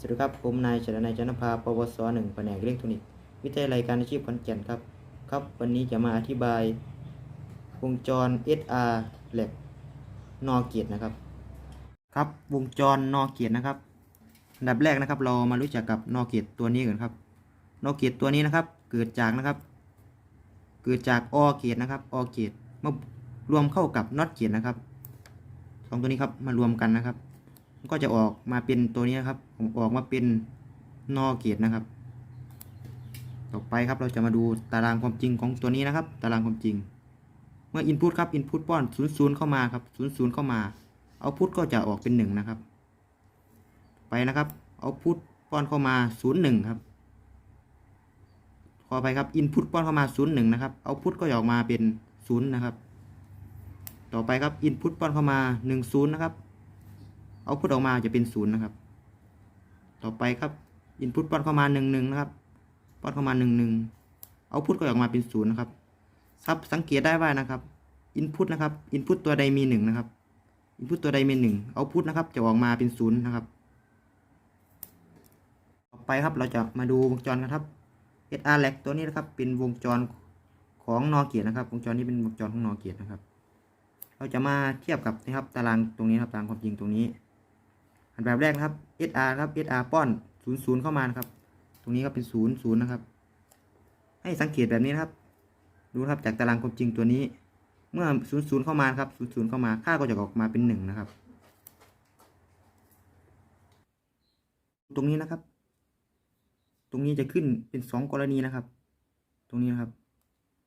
สวัสดีครับ ผมนายชนนายจันทภาปวสหนึ่งแผนกอิเล็กทรอนิกส์วิทยาลัยการอาชีพขอนแก่นครับ ครับ วันนี้จะมาอธิบายวงจร SR แหลกนอเกียรตินะครับ ครับวงจรนอเกียรตินะครับอันดับแรกนะครับ เรามารู้จักกับนอเกียรติตัวนี้ก่อนครับ นอเกียรติตัวนี้นะครับ เกิดจากนะครับ เกิดจากอเกียรตินะครับอเกียรติมารวมเข้ากับน็อตเกียรตินะครับสองตัวนี้ครับมารวมกันนะครับ ก็จะออกมาเป็นตัวนี้นครับ ออกมาเป็นนอเกตนะครับ ต่อไปครับเราจะมาดูตารางความจริงของตัวนี้นะครับ ตารางความจริง เมื่อ input ครับ input ป้อน00เข้ามาครับ00เข้ามา output ก็จะออกเป็น 1 นะครับ ไปนะครับ output ป้อนเข้ามา 01 ครับขอไปครับ input ป้อนเข้ามา 01 นะครับ output ก็จะออกมาเป็น 0 นะครับ ต่อไปครับ input ป้อนเข้ามา 10 นะครับ เอาพุทออกมาจะเป็น0นย์นะครับ ต่อไปครับ input ป้อนเข้ามา11นะครับป้อนเข้ามา11เอาพุทก็ออกมาเป็น0นย์นะครับครับสังเกตได้ว่านะครับ input นะครับ input ตัวใดมี1นะครับ input ตัวใดมี1เอาพุทนะครับ จะออกมาเป็น0นย์นะครับ ต่อไปครับเราจะมาดูวงจรกันครับ SR lag ตัวนี้นะครับ เป็นวงจรของนอเกียรนะครับ วงจรนี้เป็นวงจรของนอเกียรนะครับ เราจะมาเทียบกับนะครับตารางตรงนี้ครับตารางความจริงตรงนี้ อันแบบแรกนะครับ SR ครับ SR ป้อน00เข้ามานะครับ ตรงนี้ก็เป็น0 0นะครับ ให้สังเกตแบบนี้นะครับ ดูครับจากตารางความจริงตัวนี้ เมื่อ0 0เข้ามาครับ0 0เข้ามา ค่าก็จะออกมาเป็น 1 นะครับ ตรงนี้นะครับ ตรงนี้จะขึ้นเป็น 2 กรณีนะครับ ตรงนี้นะครับ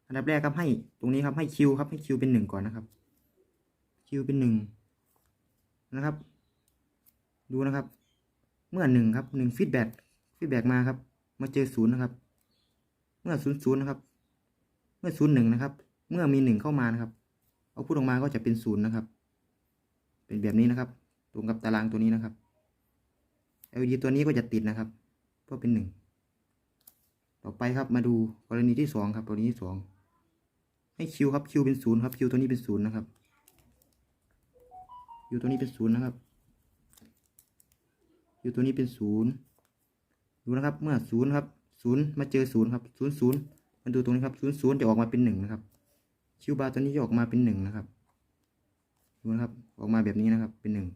อันดับแรกครับให้ ตรงนี้ครับให้คิวครับให้คิวเป็น 1 ก่อนนะครับคิวเป็น 1 นะครับ ดูนะครับ เมื่อหนึ่งครับหนึ่งฟีดแบ็กฟีดแบ็กมาครับ มาเจอศูนย์นะครับ เมื่อศูนย์ศูนย์นะครับ เมื่อศูนย์หนึ่งนะครับ เมื่อมีหนึ่งเข้ามานะครับ เอาพูดออกมาก็จะเป็นศูนย์นะครับ เป็นแบบนี้นะครับ ตรงกับตารางตัวนี้นะครับ LED ตัวนี้ก็จะติดนะครับ เพราะเป็นหนึ่งต่อไปครับมาดูกรณีที่สองครับกรณีที่สองให้คิวครับคิวเป็นศูนย์ครับคิวตัวนี้เป็นศูนย์นะครับคิวตัวนี้เป็นศูนย์นะครับ อยู่ตัวนี้เป็นศูนย์ดูนะครับ เมื่อศูนย์ครับศูนย์มาเจอศูนย์ครับศูนย์ศูนย์มาดูตรงนี้ครับศูนย์ศูนย์จะออกมาเป็นหนึ่งนะครับคิวบาร์ตัวนี้จะออกมาเป็นหนึ่งนะครับดูนะครับออกมาแบบนี้นะครับเป็นหนึ่ง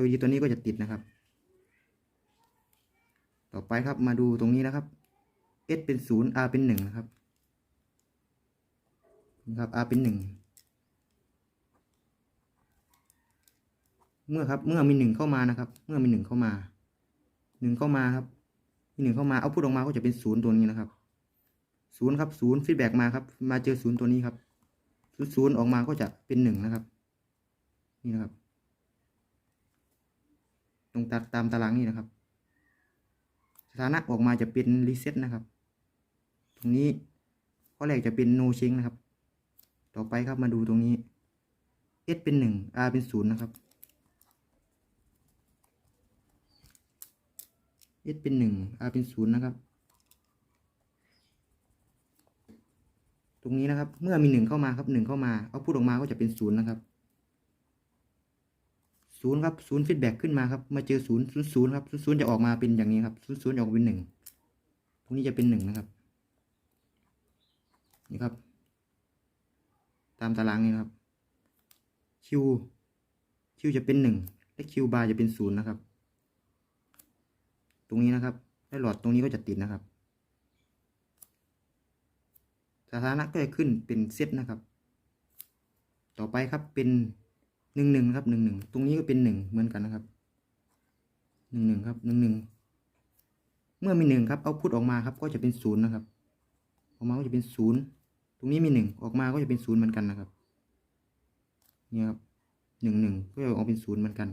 LED ตัวนี้ก็จะติดนะครับ ต่อไปครับมาดูตรงนี้นะครับ S เป็นศูนย์ R เป็นหนึ่งนะครับนะครับ R เป็นหนึ่ง เมื่อครับ เมื่อมีหนึ่งเข้ามานะครับ เมื่อมีหนึ่งเข้ามาหนึ่งเข้ามาครับ มีหนึ่งเข้ามาเอาพูดออกมาก็จะเป็นศูนย์ตัวนี้นะครับศูนย์ครับศูนย์ฟีดแบ็กมาครับ มาเจอศูนย์ตัวนี้ครับศูนย์ออกมาก็จะเป็นหนึ่งนะครับ นี่นะครับ ตรงตาตามตารางนี่นะครับ สถานะออกมาจะเป็นรีเซ็ตนะครับ ตรงนี้ข้อแรกจะเป็นโนเชงนะครับ ต่อไปครับมาดูตรงนี้ S เป็นหนึ่ง R เป็นศูนย์นะครับ S เป็นหนึ่ง R เป็นศูนย์นะครับ ตรงนี้นะครับ เมื่อมีหนึ่งเข้ามาครับหนึ่งเข้ามาเอาพูดออกมาก็จะเป็นศูนย์นะครับศูนย์ครับศูนย์ฟีดแบ็กขึ้นมาครับมาเจอศูนย์ศูนย์ศูนย์ครับศูนย์ศูนย์จะออกมาเป็นอย่างนี้ครับศูนย์ศูนย์จะออกเป็นหนึ่งตรงนี้จะเป็นหนึ่งนะครับ นี่ครับ ตามตารางนี้นะครับคิวคิวจะเป็นหนึ่งและคิวบาร์จะเป็นศูนย์นะครับ ตรงนี้นะครับและหลอดตรงนี้ก็จะติดนะครับสถานะก็จะขึ้นเป็นเซตนะครับ ต่อไปครับเป็นหนึ่งหนึ่งครับหนึ่งหนึ่งตรงนี้ก็เป็นหนึ่งเหมือนกันนะครับหนึ่งหนึ่งครับหนึ่งหนึ่งเมื่อมีหนึ่งครับเอาพุทออกมาครับก็จะเป็นศูนย์นะครับ ออกมาก็จะเป็นศูนย์ตรงนี้มีหนึ่งออกมาก็จะเป็นศูนย์เหมือนกันนะครับ เนี่ยครับหนึ่งหนึ่งก็จะออกเป็นศูนย์เหมือนกัน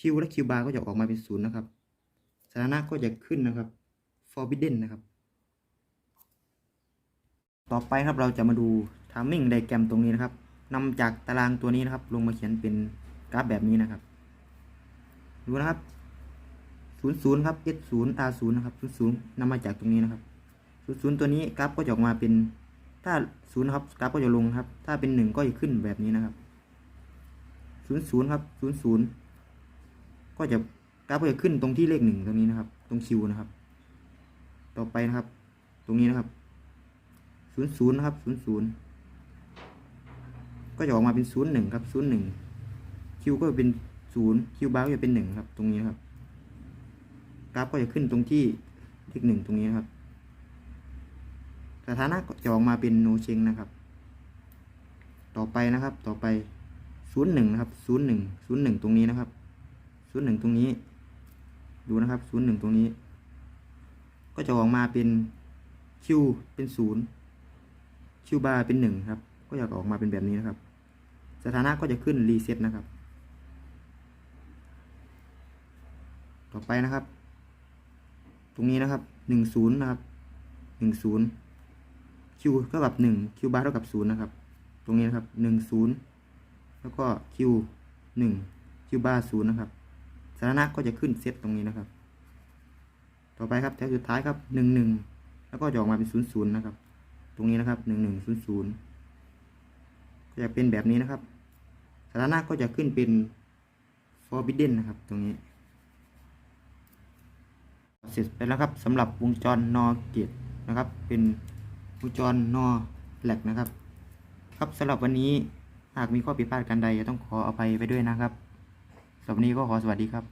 คิวและคิวบาร์ก็จะออกมาเป็นศูนย์นะครับสถานะก็จะขึ้นนะครับ forbidden นะครับ ต่อไปครับเราจะมาดู timing diagram ตรงนี้นะครับนำจากตารางตัวนี้นะครับ ลงมาเขียนเป็นกราฟแบบนี้นะครับ ดูนะครับ00ครับ S0 R0 นะครับ00นำมาจากตรงนี้นะครับ00ตัวนี้กราฟก็จะออกมาเป็นถ้า0นะครับกราฟก็จะลงครับ ถ้าเป็น 1 ก็จะขึ้นแบบนี้นะครับ00ครับ00 ก็จะกราฟก็จะขึ้นตรงที่เลขหนึ่งตรงนี้นะครับ ตรงคิวนะครับ ต่อไปนะครับ ตรงนี้นะครับศูนย์ศูนย์นะครับศูนย์ศูนย์ก็จะออกมาเป็นศูนย์หนึ่งครับศูนย์หนึ่งคิวก็จะเป็นศูนย์คิวบาร์ก็จะเป็นหนึ่งครับ ตรงนี้นะครับ กราฟก็จะขึ้นตรงที่เลขหนึ่งตรงนี้นะครับ สถานะจะออกมาเป็นโนเชงนะครับ ต่อไปนะครับ ต่อไปศูนย์หนึ่งนะครับศูนย์หนึ่งศูนย์หนึ่งตรงนี้นะครับ ศูนย์หนึ่งตรงนี้ ดูนะครับศูนย์หนึ่งตรงนี้ ก็จะออกมาเป็นคิวเป็นศูนย์คิวบาร์เป็นหนึ่งครับ ก็จะออกมาเป็นแบบนี้นะครับ สถานะก็จะขึ้นรีเซ็ตนะครับ ต่อไปนะครับ ตรงนี้นะครับหนึ่งศูนย์นะครับหนึ่งศูนย์คิวเท่ากับหนึ่งคิวบาร์เท่ากับศูนย์นะครับ ตรงนี้นะครับหนึ่งศูนย์แล้วก็คิวหนึ่งคิวบาร์ศูนย์นะครับ สถานะก็จะขึ้นเซตตรงนี้นะครับ ต่อไปครับแถวสุดท้ายครับหนึ่งหนึ่งแล้วก็จะออกมาเป็นศูนย์ศูนย์นะครับ ตรงนี้นะครับหนึ่งหนึ่งศูนย์ศูนย์ก็จะเป็นแบบนี้นะครับ สถานะก็จะขึ้นเป็น forbidden นะครับ ตรงนี้ เสร็จไปแล้วครับสำหรับวงจรนอเกียรนะครับ เป็นวงจรนอแหลกนะครับ ครับสำหรับวันนี้หากมีข้อผิดพลาดกันใดต้องขออภัยไปด้วยนะครับ สำหรับนี้ก็ขอสวัสดีครับ